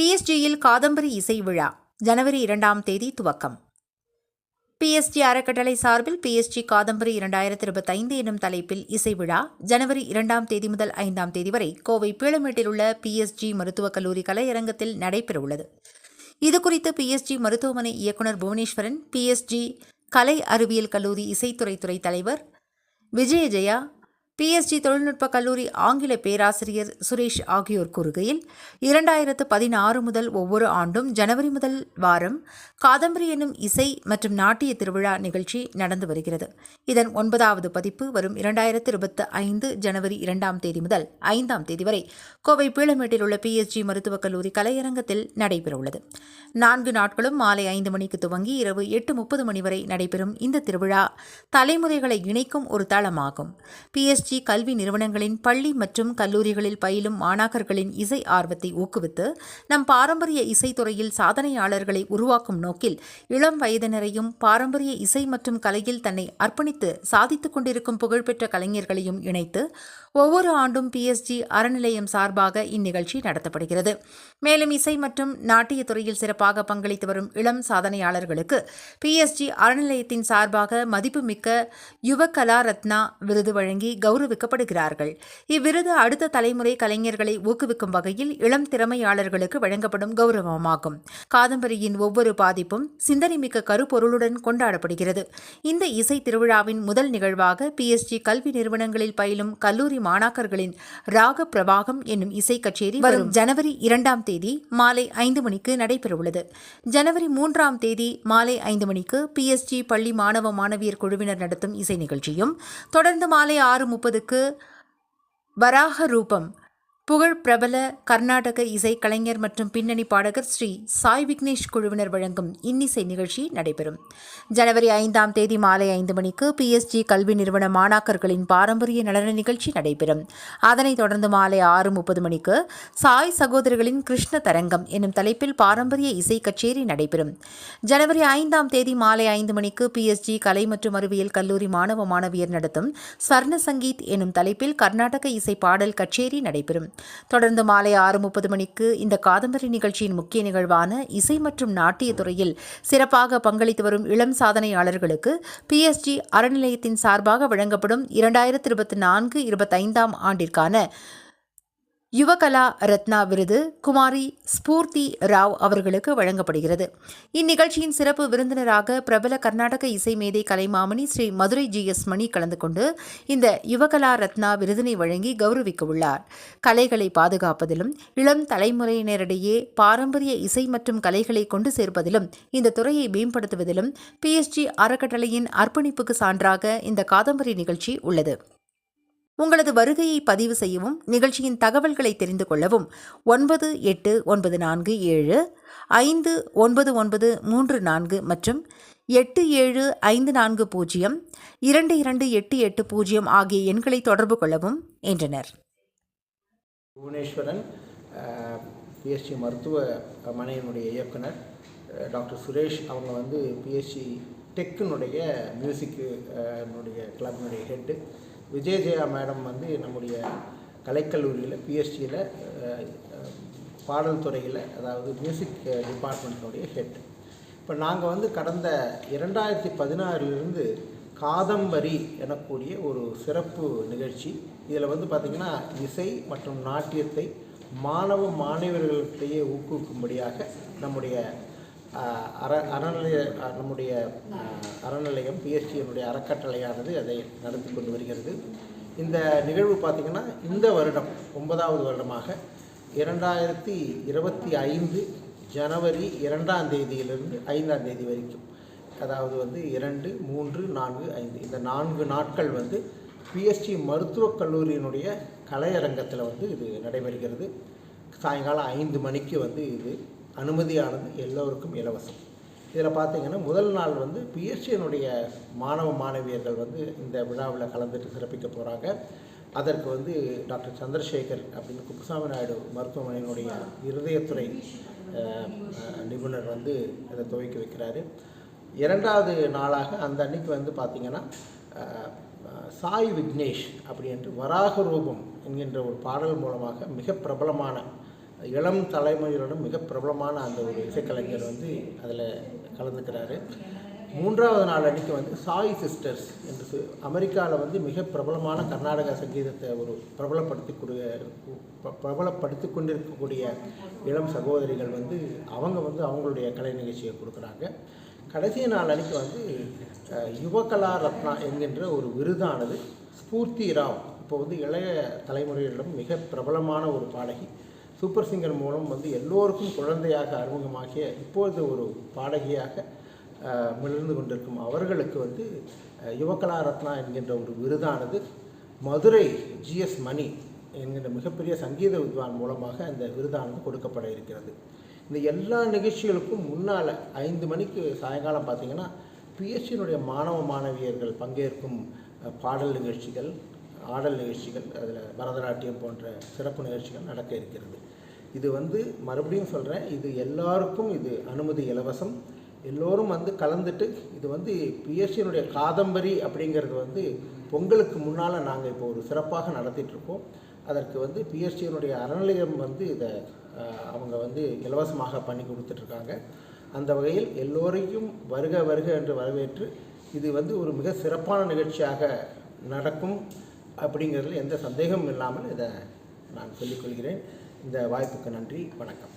பிஎஸ்ஜியில் காதம்பரி இசை விழா ஜனவரி இரண்டாம் தேதி துவக்கம். பிஎஸ்ஜி அறக்கட்டளை சார்பில் பிஎஸ்ஜி காதம்பரி இரண்டாயிரத்தி இருபத்தைந்து எனும் தலைப்பில் இசை விழா ஜனவரி இரண்டாம் தேதி முதல் ஐந்தாம் தேதி வரை கோவை பீளமேட்டில் உள்ள பிஎஸ்ஜி மருத்துவக் கல்லூரி கலையரங்கத்தில் நடைபெறவுள்ளது. இதுகுறித்து பிஎஸ்ஜி மருத்துவமனை இயக்குநர் புவனேஸ்வரன் பிஎஸ்ஜி கலை அறிவியல் கல்லூரி இசைத்துறை துறை தலைவர் விஜயஜெயா பிஎஸ்ஜி தொழில்நுட்ப கல்லூரி ஆங்கில பேராசிரியர் சுரேஷ் ஆகியோர் கூறுகையில் இரண்டாயிரத்து பதினாறு முதல் ஒவ்வொரு ஆண்டும் ஜனவரி முதல் வாரம் காதம்பரி எனும் இசை மற்றும் நாட்டிய திருவிழா நிகழ்ச்சி நடந்து வருகிறது. இதன் ஒன்பதாவது பதிப்பு வரும் இரண்டாயிரத்து இருபத்தி ஐந்து ஜனவரி இரண்டாம் தேதி முதல் ஐந்தாம் தேதி வரை கோவை பீளமேட்டில் உள்ள பிஎஸ்ஜி மருத்துவக் கல்லூரி கலையரங்கத்தில் நடைபெறவுள்ளது. நான்கு நாட்களும் மாலை ஐந்து மணிக்கு துவங்கி இரவு எட்டு முப்பது மணி வரை நடைபெறும் இந்த திருவிழா தலைமுறைகளை இணைக்கும் ஒரு தளமாகும். பிஎஸ்ஜி கல்வி நிறுவனங்களின் பள்ளி மற்றும் கல்லூரிகளில் பயிலும் மாணாக்கர்களின் இசை ஆர்வத்தை ஊக்குவித்து நம் பாரம்பரிய இசைத்துறையில் சாதனையாளர்களை உருவாக்கும் நோக்கில் இளம் வயதினரையும் பாரம்பரிய இசை மற்றும் கலையில் தன்னை அர்ப்பணித்து சாதித்துக் கொண்டிருக்கும் புகழ்பெற்ற கலைஞர்களையும் இணைத்து ஒவ்வொரு ஆண்டும் பிஎஸ்ஜி அறநிலையம் சார்பாக இந்நிகழ்ச்சி நடத்தப்படுகிறது. மேலும் இசை மற்றும் நாட்டிய துறையில் சிறப்பாக பங்களித்து வரும் இளம் சாதனையாளர்களுக்கு பிஎஸ்ஜி அறநிலையத்தின் சார்பாக மதிப்புமிக்க யுவ கலா ரத்னா விருது வழங்கி கௌரவிக்கப்படுகிறார்கள் இவ்விருது அடுத்த தலைமுறை கலைஞர்களை ஊக்குவிக்கும் வகையில் இளம் திறமையாளர்களுக்கு வழங்கப்படும் கௌரவமாகும். காதம்பரியின் ஒவ்வொரு பாதிப்பும் சிந்தனைமிக்க கருப்பொருளுடன் கொண்டாடப்படுகிறது. இந்த இசை திருவிழாவின் முதல் நிகழ்வாக பிஎஸ்ஜி கல்வி நிறுவனங்களில் பயிலும் கல்லூரி மாணாக்கர்களின் ராக பிரவாகம் என்னும் இசை கச்சேரி வரும் ஜனவரி இரண்டாம் தேதி மாலை ஐந்து மணிக்கு நடைபெறவுள்ளது. ஜனவரி மூன்றாம் தேதி மாலை ஐந்து மணிக்கு பிஎஸ்ஜி பள்ளி மாணவ மாணவியர் குழுவினர் நடத்தும் இசை நிகழ்ச்சியும் தொடர்ந்து மாலை ஆறு முப்பதுக்கு வராக ரூபம். புகழ் பிரபல கர்நாடக இசை கலைஞர் மற்றும் பின்னணி பாடகர் ஸ்ரீ சாய் விக்னேஷ் குழுவினர் வழங்கும் இன்னிசை நிகழ்ச்சி நடைபெறும். ஜனவரி ஐந்தாம் தேதி மாலை ஐந்து மணிக்கு பிஎஸ்ஜி கல்வி நிறுவன மாணாக்கர்களின் பாரம்பரிய நடன நிகழ்ச்சி நடைபெறும். அதனைத் தொடர்ந்து மாலை ஆறு முப்பது மணிக்கு சாய் சகோதரர்களின் கிருஷ்ண தரங்கம் என்னும் தலைப்பில் பாரம்பரிய இசை கச்சேரி நடைபெறும். ஜனவரி ஐந்தாம் தேதி மாலை ஐந்து மணிக்கு பிஎஸ்ஜி கலை மற்றும் அறிவியல் கல்லூரி மாணவ மாணவியர் நடத்தும் ஸ்வர்ண சங்கீத் என்னும் தலைப்பில் கர்நாடக இசை பாடல் கச்சேரி நடைபெறும். தொடர்ந்து மாலை ஆறு முப்பது மணிக்கு இந்த காதம்பரி நிகழ்ச்சியின் முக்கிய நிகழ்வான இசை மற்றும் நாட்டிய துறையில் சிறப்பாக பங்களித்து வரும் இளம் சாதனையாளர்களுக்கு பிஎஸ்ஜி அறநிலையத்தின் சார்பாக வழங்கப்படும் இரண்டாயிரத்தி இருபத்தி நான்கு இருபத்தைந்தாம் ஆண்டிற்கான யுவகலா ரத்னா விருது குமாரி ஸ்பூர்த்தி ராவ் அவர்களுக்கு வழங்கப்படுகிறது. இந்நிகழ்ச்சியின் சிறப்பு விருந்தினராக பிரபல கர்நாடக இசை மேதை கலைமாமணி ஸ்ரீ மதுரை ஜி எஸ் மணி கலந்து கொண்டு இந்த யுவகலா ரத்னா விருதினை வழங்கி கௌரவிக்க உள்ளார் கலைகளை பாதுகாப்பதிலும் இளம் தலைமுறையினரிடையே பாரம்பரிய இசை மற்றும் கலைகளை கொண்டு சேர்ப்பதிலும் இந்த துறையை மேம்படுத்துவதிலும் பிஎஸ்ஜி அறக்கட்டளையின் அர்ப்பணிப்புக்கு சான்றாக இந்த காதம்பரி நிகழ்ச்சி உள்ளது. உங்களது வருகையை பதிவு செய்யவும் நிகழ்ச்சியின் தகவல்களை தெரிந்து கொள்ளவும் ஒன்பது எட்டு ஒன்பது நான்கு ஏழு ஐந்து ஒன்பது ஒன்பது மூன்று நான்கு மற்றும் எட்டு ஏழு ஐந்து நான்கு பூஜ்ஜியம் இரண்டு இரண்டு எட்டு எட்டு பூஜ்ஜியம் ஆகிய எண்களை தொடர்பு கொள்ளவும் என்றனர். புவனேஸ்வரன் பிஎஸ்சி மருத்துவமனையினுடைய இயக்குனர் டாக்டர் சுரேஷ் அவங்க வந்து பிஎஸ்சி டெக்கினுடைய மியூசிக்கு என்னுடைய னுடைய கிளப்பினுடைய ஹெட்டு விஜயஜெயா மேடம் வந்து நம்முடைய கலைக்கல்லூரியில் பிஎஸ்சியில் பாடல் துறையில் அதாவது மியூசிக் டிபார்ட்மெண்ட்டினுடைய ஹெட் இப்போ நாங்கள் வந்து கடந்த இரண்டாயிரத்தி பதினாறிலிருந்து காதம்பரி எனக்கூடிய ஒரு சிறப்பு நிகழ்ச்சி. இதில் வந்து பார்த்திங்கன்னா இசை மற்றும் நாட்டியத்தை மாணவ மாணவர்களிடையே ஊக்குவிக்கும்படியாக நம்முடைய அற அறநிலைய நம்முடைய அறநிலையம் பிஎஸ்டியினுடைய அறக்கட்டளையானது அதை நடத்தி கொண்டு வருகிறது. இந்த நிகழ்வு பார்த்திங்கன்னா இந்த வருடம் ஒன்பதாவது வருடமாக இரண்டாயிரத்தி இருபத்தி ஐந்து ஜனவரி இரண்டாம் தேதியிலிருந்து ஐந்தாம் தேதி வரைக்கும். அதாவது வந்து இரண்டு மூன்று நான்கு ஐந்து. இந்த நான்கு நாட்கள் வந்து பிஎஸ்டி மருத்துவக் கல்லூரியினுடைய கலையரங்கத்தில் வந்து இது நடைபெறுகிறது. சாயங்காலம் ஐந்து மணிக்கு வந்து இது அனுமதியானது எல்லோருக்கும் இலவசம். இதில் பார்த்தீங்கன்னா முதல் நாள் வந்து பிஎஸ்சியினுடைய மாணவ மாணவியர்கள் வந்து இந்த விழாவில் கலந்துட்டு சிறப்பிக்க போகிறாங்க அதற்கு வந்து டாக்டர் சந்திரசேகர் அப்படின்னு குப்புசாமி நாயுடு மருத்துவமனையினுடைய இருதயத்துறை நிபுணர் வந்து அதை துவக்கி வைக்கிறாரு. இரண்டாவது நாளாக அந்த அன்னைக்கு வந்து பார்த்திங்கன்னா சாய் விக்னேஷ் அப்படி என்று வராக ரூபம் என்கின்ற ஒரு பாடல் மூலமாக மிக பிரபலமான இளம் தலைமுறையினரும் மிக பிரபலமான அந்த ஒரு இசைக்கலைஞர் வந்து அதில் கலந்துக்கிறாரு. மூன்றாவது நாள் அன்றைக்கி வந்து சாய் சிஸ்டர்ஸ் என்று அமெரிக்காவில் வந்து மிக பிரபலமான கர்நாடக சங்கீதத்தை ஒரு பிரபலப்படுத்திக்கூடிய ப- பிரபலப்படுத்தி கொண்டிருக்கக்கூடிய இளம் சகோதரிகள் வந்து அவங்க வந்து அவங்களுடைய கலை நிகழ்ச்சியை கொடுக்குறாங்க. கடைசி நாள் அன்றைக்கி வந்து யுவகலா ரத்னா என்கின்ற ஒரு விருதானது ஸ்பூர்த்தி ராவ். இப்போ வந்து இளைய தலைமுறையிடம் மிக பிரபலமான ஒரு பாடகி. சூப்பர் சிங்கர் மூலம் வந்து எல்லோருக்கும் குழந்தையாக அறிமுகமாகிய இப்பொழுது ஒரு பாடகியாக மிளர்ந்து கொண்டிருக்கும் அவர்களுக்கு வந்து யுவகலா ரத்னா என்கின்ற ஒரு விருதானது மதுரை ஜிஎஸ் மணி என்கின்ற மிகப்பெரிய சங்கீத வித்வான் மூலமாக அந்த விருதானது கொடுக்கப்பட இருக்கிறது. இந்த எல்லா நிகழ்ச்சிகளுக்கும் முன்னால் ஐந்து மணிக்கு சாயங்காலம் பார்த்திங்கன்னா பிஎஸ்சியினுடைய மாணவ மாணவியர்கள் பங்கேற்கும் பாடல் நிகழ்ச்சிகள் ஆடல் நிகழ்ச்சிகள் அதில் பரதநாட்டியம் போன்ற சிறப்பு நிகழ்ச்சிகள் நடக்க இருக்கிறது. இது வந்து மறுபடியும் சொல்கிறேன் இது எல்லாருக்கும் இது அனுமதி இலவசம். எல்லோரும் வந்து கலந்துட்டு இது வந்து பிஎஸ்சியினுடைய காதம்பரி அப்படிங்கிறது வந்து பொங்கலுக்கு முன்னால் நாங்கள் இப்போ ஒரு சிறப்பாக நடத்திட்டுருக்கோம் அதற்கு வந்து பிஎஸ்சியினுடைய அறநிலையம் வந்து இதை அவங்க வந்து இலவசமாக பண்ணி கொடுத்துட்ருக்காங்க அந்த வகையில் எல்லோரையும் வருக வருக என்று வரவேற்று இது வந்து ஒரு மிக சிறப்பான நிகழ்ச்சியாக நடக்கும். அப்படிங்கிறதுல எந்த சந்தேகமும் இல்லாமல் இதை நான் சொல்லிக்கொள்கிறேன் இந்த வாய்ப்புக்கு நன்றி வணக்கம்.